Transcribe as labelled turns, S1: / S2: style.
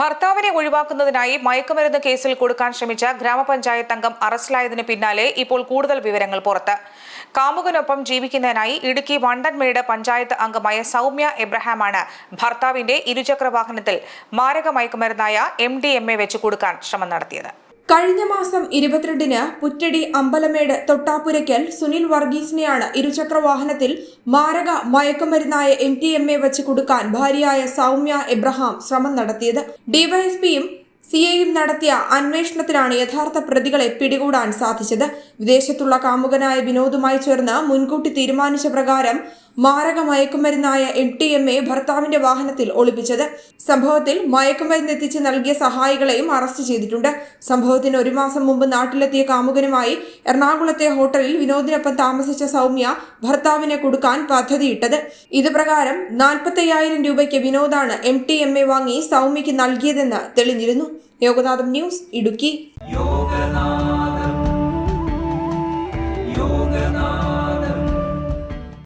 S1: ഭർത്താവിനെ ഒഴിവാക്കുന്നതിനായി മയക്കുമരുന്ന് കേസിൽ കൊടുക്കാൻ ശ്രമിച്ച ഗ്രാമപഞ്ചായത്ത് അംഗം അറസ്റ്റിലായതിനു പിന്നാലെ ഇപ്പോൾ കൂടുതൽ വിവരങ്ങൾ പുറത്ത്. കാമുകനൊപ്പം ജീവിക്കുന്നതിനായി ഇടുക്കി വണ്ടൻമേട് പഞ്ചായത്ത് അംഗമായ സൗമ്യ എബ്രഹാമാണ് ഭർത്താവിന്റെ ഇരുചക്ര വാഹനത്തിൽ മാരക മയക്കുമരുന്നായ എം ഡി എം എ വെച്ച് കൊടുക്കാൻ ശ്രമം നടത്തിയത്.
S2: കഴിഞ്ഞ മാസം ഇരുപത്തിരണ്ടിന് പുറ്റടി അമ്പലമേട് തൊട്ടാപുരയ്ക്കൽ സുനിൽ വർഗീസിനെയാണ് ഇരുചക്ര വാഹനത്തിൽ മാരക മയക്കുമരുന്നായ എം ടി എം എ വെച്ച് കൊടുക്കാൻ ഭാര്യയായ സൗമ്യ എബ്രഹാം ശ്രമം നടത്തിയത്. ഡിവൈഎസ്പിയും സി ഐയും നടത്തിയ അന്വേഷണത്തിലാണ് യഥാർത്ഥ പ്രതികളെ പിടികൂടാൻ സാധിച്ചത്. വിദേശത്തുള്ള കാമുകനായ വിനോദുമായി ചേർന്ന് മുൻകൂട്ടി തീരുമാനിച്ച പ്രകാരം മാരക മയക്കുമരുന്നായ എം ടി എം എ ഭർത്താവിന്റെ വാഹനത്തിൽ ഒളിപ്പിച്ചത്. സംഭവത്തിൽ മയക്കുമരുന്ന് എത്തിച്ച് നൽകിയ സഹായികളെയും അറസ്റ്റ് ചെയ്തിട്ടുണ്ട്. സംഭവത്തിന് ഒരു മാസം മുമ്പ് നാട്ടിലെത്തിയ കാമുകനുമായി എറണാകുളത്തെ ഹോട്ടലിൽ വിനോദിനൊപ്പം താമസിച്ച സൗമ്യ ഭർത്താവിനെ കൊടുക്കാൻ പദ്ധതിയിട്ടത്. ഇത് പ്രകാരം നാൽപ്പത്തയ്യായിരം രൂപയ്ക്ക് വിനോദാണ് എം ടി എം എ വാങ്ങി സൗമ്യക്ക് നൽകിയതെന്ന് തെളിഞ്ഞിരുന്നു. യോഗനാഥം ന്യൂസ് ഇടുക്കി.